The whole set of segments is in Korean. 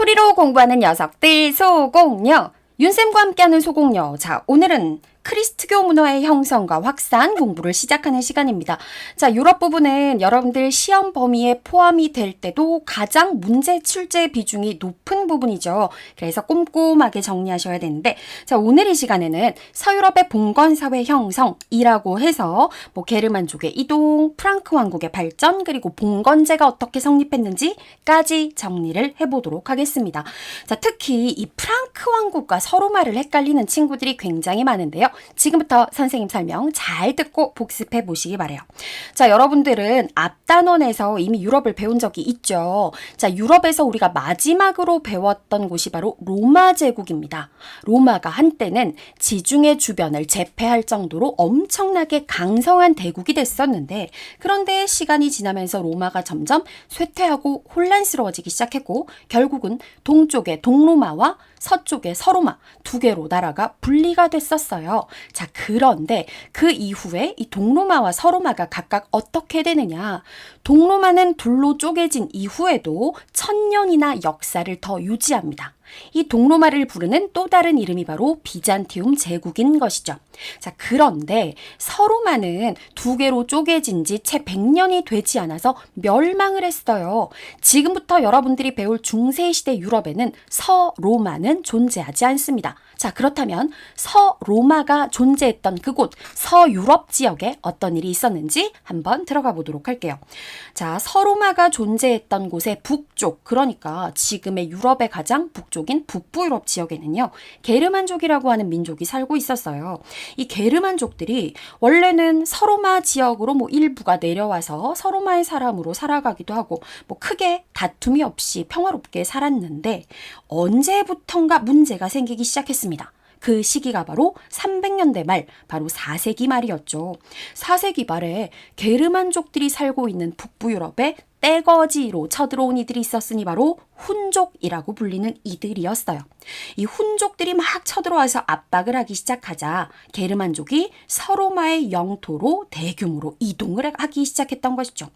소리로 공부하는 녀석들 소공녀. 윤쌤과 함께하는 소공녀. 자 오늘은 크리스트교 문화의 형성과 확산 공부를 시작하는 시간입니다. 자, 유럽 부분은 여러분들 시험 범위에 포함이 될 때도 가장 문제 출제 비중이 높은 부분이죠. 그래서 꼼꼼하게 정리하셔야 되는데, 자, 오늘 이 시간에는 서유럽의 봉건 사회 형성이라고 해서 뭐 게르만족의 이동, 프랑크 왕국의 발전, 그리고 봉건제가 어떻게 성립했는지까지 정리를 해보도록 하겠습니다. 자, 특히 이 프랑크 왕국과 서로 말을 헷갈리는 친구들이 굉장히 많은데요. 지금부터 선생님 설명 잘 듣고 복습해 보시기 바래요. 자, 여러분들은 앞 단원에서 이미 유럽을 배운 적이 있죠. 자, 유럽에서 우리가 마지막으로 배웠던 곳이 바로 로마 제국입니다. 로마가 한때는 지중해 주변을 제패할 정도로 엄청나게 강성한 대국이 됐었는데 그런데 시간이 지나면서 로마가 점점 쇠퇴하고 혼란스러워지기 시작했고 결국은 동쪽의 동로마와 서쪽의 서로마 두 개로 나라가 분리가 됐었어요. 자, 그런데 그 이후에 이 동로마와 서로마가 각각 어떻게 되느냐. 동로마는 둘로 쪼개진 이후에도 천년이나 역사를 더 유지합니다. 이 동로마를 부르는 또 다른 이름이 바로 비잔티움 제국인 것이죠. 자, 그런데 서로마는 두 개로 쪼개진 지 채 100년이 되지 않아서 멸망을 했어요. 지금부터 여러분들이 배울 중세 시대 유럽에는 서로마는 존재하지 않습니다. 자, 그렇다면 서로마가 존재했던 그곳 서유럽 지역에 어떤 일이 있었는지 한번 들어가 보도록 할게요. 자, 서로마가 존재했던 곳의 북쪽, 그러니까 지금의 유럽의 가장 북쪽인 북부 유럽 지역에는요. 게르만족이라고 하는 민족이 살고 있었어요. 이 게르만족들이 원래는 서로마 지역으로 뭐 일부가 내려와서 서로마의 사람으로 살아가기도 하고 뭐 크게 다툼이 없이 평화롭게 살았는데 언제부턴가 문제가 생기기 시작했습니다. 그 시기가 바로 300년대 말, 바로 4세기 말이었죠. 4세기 말에 게르만족들이 살고 있는 북부 유럽에 떼거지로 쳐들어온 이들이 있었으니 바로 훈족이라고 불리는 이들이었어요. 이 훈족들이 막 쳐들어와서 압박을 하기 시작하자 게르만족이 서로마의 영토로 대규모로 이동을 하기 시작했던 것이죠.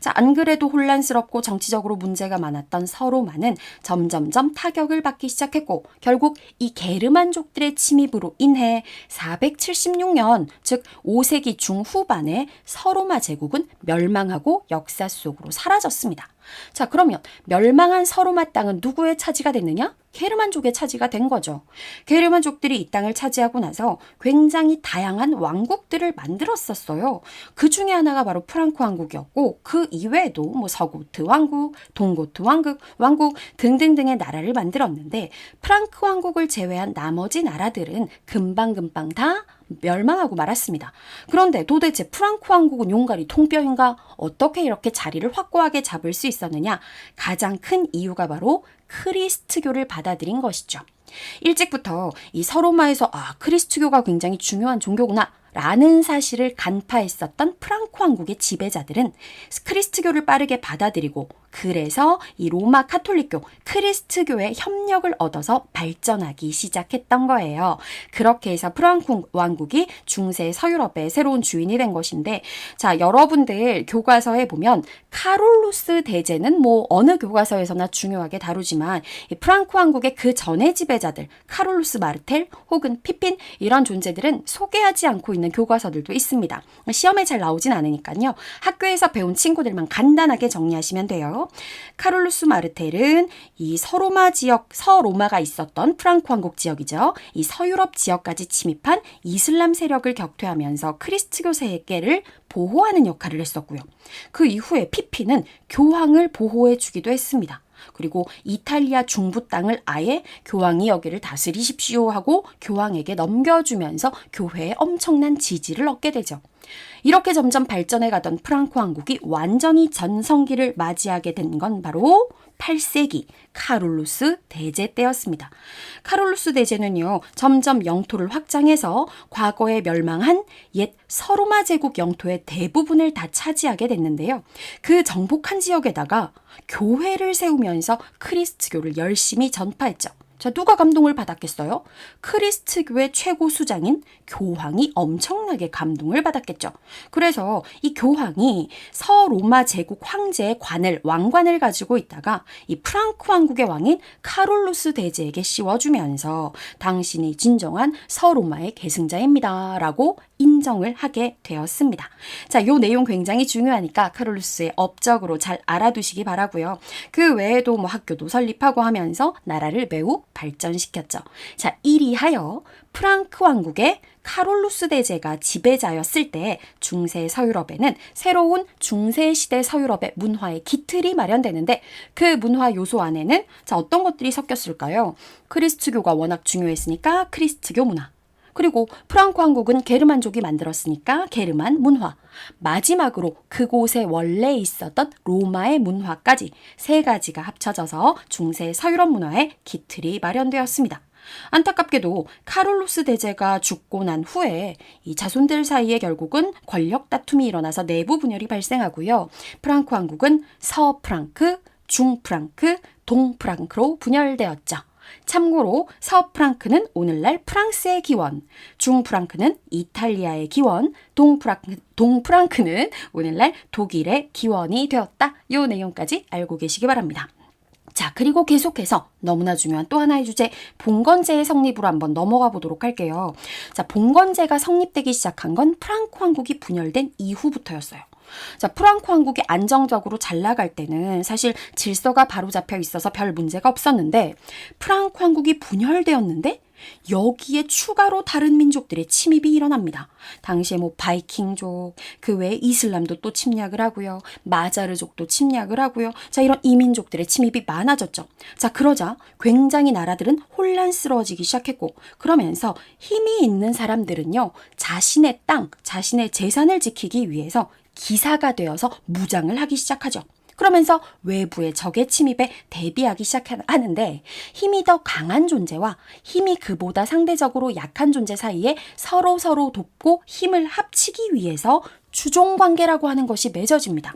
자, 안 그래도 혼란스럽고 정치적으로 문제가 많았던 서로마는 점점점 타격을 받기 시작했고 결국 이 게르만족들의 침입으로 인해 476년, 즉 5세기 중후반에 서로마 제국은 멸망하고 역사 속으로 사라졌습니다. 자, 그러면 멸망한 서로마 땅은 누구의 차지가 됐느냐? 게르만족의 차지가 된 거죠. 게르만족들이 이 땅을 차지하고 나서 굉장히 다양한 왕국들을 만들었었어요. 그 중에 하나가 바로 프랑크 왕국이었고 그 이외에도 뭐 서고트 왕국, 동고트 왕국, 왕국 등등등의 나라를 만들었는데 프랑크 왕국을 제외한 나머지 나라들은 금방금방 다 멸망하고 말았습니다. 그런데 도대체 프랑크 왕국은 용가리 통뼈인가? 어떻게 이렇게 자리를 확고하게 잡을 수 있었느냐? 가장 큰 이유가 바로 크리스트교를 받아들인 것이죠. 일찍부터 이 서로마에서 아, 크리스트교가 굉장히 중요한 종교구나. 라는 사실을 간파했었던 프랑코 왕국의 지배자들은 크리스트교를 빠르게 받아들이고 그래서 이 로마 카톨릭교 크리스트교의 협력을 얻어서 발전하기 시작했던 거예요. 그렇게 해서 프랑크 왕국이 중세 서유럽의 새로운 주인이 된 것인데 자 여러분들 교과서에 보면 카롤루스 대제는 뭐 어느 교과서에서나 중요하게 다루지만 이 프랑크 왕국의 그 전의 지배자들 카롤루스 마르텔 혹은 피핀 이런 존재들은 소개하지 않고 있는 교과서들도 있습니다. 시험에 잘 나오진 않으니까요. 학교에서 배운 친구들만 간단하게 정리하시면 돼요. 카롤루스 마르텔은 이 서로마 지역, 서로마가 있었던 프랑크 왕국 지역이죠. 이 서유럽 지역까지 침입한 이슬람 세력을 격퇴하면서 크리스트교 세계를 보호하는 역할을 했었고요. 그 이후에 피피는 교황을 보호해 주기도 했습니다. 그리고 이탈리아 중부 땅을 아예 교황이 여기를 다스리십시오 하고 교황에게 넘겨주면서 교회에 엄청난 지지를 얻게 되죠. 이렇게 점점 발전해 가던 프랑코 왕국이 완전히 전성기를 맞이하게 된 건 바로 8세기 카롤루스 대제 때였습니다. 카롤루스 대제는요, 점점 영토를 확장해서 과거에 멸망한 옛 서로마 제국 영토의 대부분을 다 차지하게 됐는데요. 그 정복한 지역에다가 교회를 세우면서 크리스트교를 열심히 전파했죠. 자, 누가 감동을 받았겠어요? 크리스트교의 최고 수장인 교황이 엄청나게 감동을 받았겠죠. 그래서 이 교황이 서로마 제국 황제의 관을 왕관을 가지고 있다가 이 프랑크 왕국의 왕인 카롤루스 대제에게 씌워주면서 당신이 진정한 서로마의 계승자입니다 라고 인 정을 하게 되었습니다. 자, 요 내용 굉장히 중요하니까 카롤루스의 업적으로 잘 알아두시기 바라고요. 그 외에도 뭐 학교도 설립하고 하면서 나라를 매우 발전시켰죠. 자, 이리하여 프랑크 왕국의 카롤루스 대제가 지배자였을 때 중세 서유럽에는 새로운 중세 시대 서유럽의 문화의 기틀이 마련되는데 그 문화 요소 안에는 자 어떤 것들이 섞였을까요? 크리스트교가 워낙 중요했으니까 크리스트교 문화. 그리고 프랑크 왕국은 게르만족이 만들었으니까 게르만 문화. 마지막으로 그곳에 원래 있었던 로마의 문화까지 세 가지가 합쳐져서 중세 서유럽 문화의 기틀이 마련되었습니다. 안타깝게도 카롤로스 대제가 죽고 난 후에 이 자손들 사이에 결국은 권력 다툼이 일어나서 내부 분열이 발생하고요. 프랑크 왕국은 서프랑크, 중프랑크, 동프랑크로 분열되었죠. 참고로 서프랑크는 오늘날 프랑스의 기원, 중프랑크는 이탈리아의 기원, 동프랑크, 동프랑크는 오늘날 독일의 기원이 되었다. 요 내용까지 알고 계시기 바랍니다. 자, 그리고 계속해서 너무나 중요한 또 하나의 주제, 봉건제의 성립으로 한번 넘어가 보도록 할게요. 자, 봉건제가 성립되기 시작한 건 프랑크 왕국이 분열된 이후부터였어요. 자, 프랑크 왕국이 안정적으로 잘 나갈 때는 사실 질서가 바로 잡혀 있어서 별 문제가 없었는데 프랑크 왕국이 분열되었는데 여기에 추가로 다른 민족들의 침입이 일어납니다. 당시에 뭐 바이킹족, 그 외에 이슬람도 또 침략을 하고요. 마자르족도 침략을 하고요. 자, 이런 이민족들의 침입이 많아졌죠. 자, 그러자 굉장히 나라들은 혼란스러워지기 시작했고, 그러면서 힘이 있는 사람들은요, 자신의 땅, 자신의 재산을 지키기 위해서 기사가 되어서 무장을 하기 시작하죠. 그러면서 외부의 적의 침입에 대비하기 시작하는데 힘이 더 강한 존재와 힘이 그보다 상대적으로 약한 존재 사이에 서로 서로 돕고 힘을 합치기 위해서 주종 관계라고 하는 것이 맺어집니다.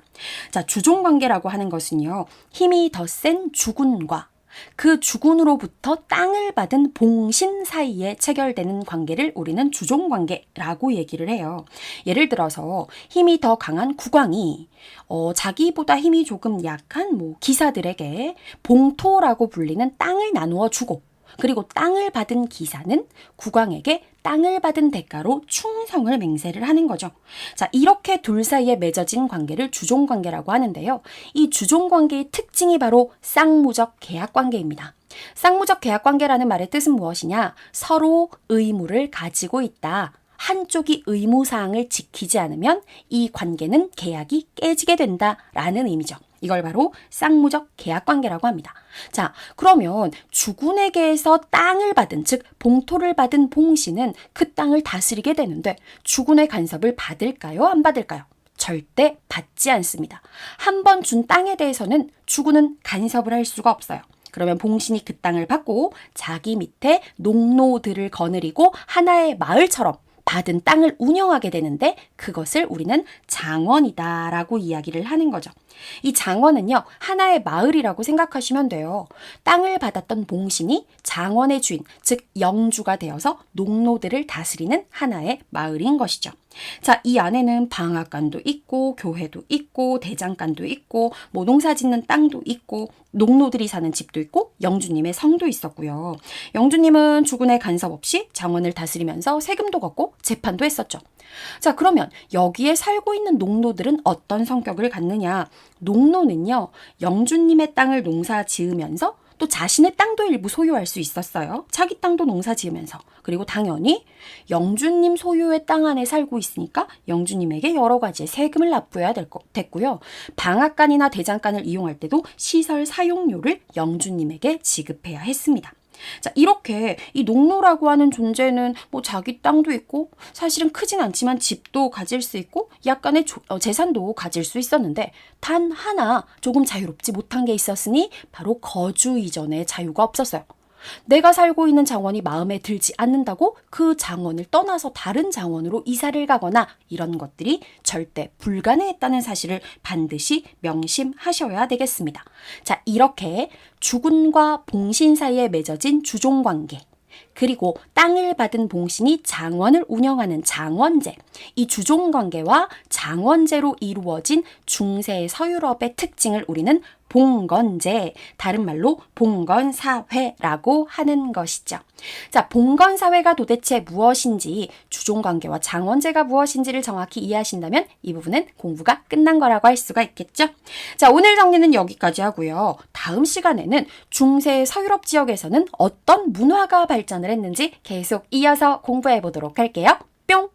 자, 주종 관계라고 하는 것은요. 힘이 더 센 주군과 그 주군으로부터 땅을 받은 봉신 사이에 체결되는 관계를 우리는 주종 관계라고 얘기를 해요. 예를 들어서 힘이 더 강한 국왕이 어, 자기보다 힘이 조금 약한 뭐 기사들에게 봉토라고 불리는 땅을 나누어 주고 그리고 땅을 받은 기사는 국왕에게 땅을 받은 대가로 충성을 맹세를 하는 거죠. 자, 이렇게 둘 사이에 맺어진 관계를 주종 관계라고 하는데요. 이 주종 관계의 특징이 바로 쌍무적 계약 관계입니다. 쌍무적 계약 관계라는 말의 뜻은 무엇이냐? 서로 의무를 가지고 있다. 한쪽이 의무사항을 지키지 않으면 이 관계는 계약이 깨지게 된다라는 의미죠. 이걸 바로 쌍무적 계약 관계라고 합니다. 자, 그러면 주군에게서 땅을 받은, 즉, 봉토를 받은 봉씨는 그 땅을 다스리게 되는데 주군의 간섭을 받을까요? 안 받을까요? 절대 받지 않습니다. 한 번 준 땅에 대해서는 주군은 간섭을 할 수가 없어요. 그러면 봉신이 그 땅을 받고 자기 밑에 농노들을 거느리고 하나의 마을처럼 받은 땅을 운영하게 되는데 그것을 우리는 장원이다 라고 이야기를 하는 거죠. 이 장원은요, 하나의 마을이라고 생각하시면 돼요. 땅을 받았던 봉신이 장원의 주인, 즉 영주가 되어서 농노들을 다스리는 하나의 마을인 것이죠. 자, 이 안에는 방앗간도 있고, 교회도 있고, 대장간도 있고, 뭐 농사 짓는 땅도 있고, 농노들이 사는 집도 있고, 영주님의 성도 있었고요. 영주님은 주군의 간섭 없이 장원을 다스리면서 세금도 걷고 재판도 했었죠. 자, 그러면 여기에 살고 있는 농노들은 어떤 성격을 갖느냐? 농노는요, 영주님의 땅을 농사 지으면서 또 자신의 땅도 일부 소유할 수 있었어요. 자기 땅도 농사 지으면서. 그리고 당연히 영주님 소유의 땅 안에 살고 있으니까 영주님에게 여러 가지의 세금을 납부해야 될 거, 됐고요. 방앗간이나 대장간을 이용할 때도 시설 사용료를 영주님에게 지급해야 했습니다. 자, 이렇게 이 농노라고 하는 존재는 뭐 자기 땅도 있고 사실은 크진 않지만 집도 가질 수 있고 약간의 조, 어, 재산도 가질 수 있었는데 단 하나 조금 자유롭지 못한 게 있었으니 바로 거주 이전의 자유가 없었어요. 내가 살고 있는 장원이 마음에 들지 않는다고 그 장원을 떠나서 다른 장원으로 이사를 가거나 이런 것들이 절대 불가능했다는 사실을 반드시 명심하셔야 되겠습니다. 자, 이렇게 주군과 봉신 사이에 맺어진 주종 관계. 그리고 땅을 받은 봉신이 장원을 운영하는 장원제, 이 주종 관계와 장원제로 이루어진 중세 서유럽의 특징을 우리는 봉건제, 다른 말로 봉건사회라고 하는 것이죠. 자, 봉건사회가 도대체 무엇인지, 주종관계와 장원제가 무엇인지를 정확히 이해하신다면 이 부분은 공부가 끝난 거라고 할 수가 있겠죠. 자, 오늘 정리는 여기까지 하고요. 다음 시간에는 중세 서유럽 지역에서는 어떤 문화가 발전을 했는지 계속 이어서 공부해 보도록 할게요. 뿅!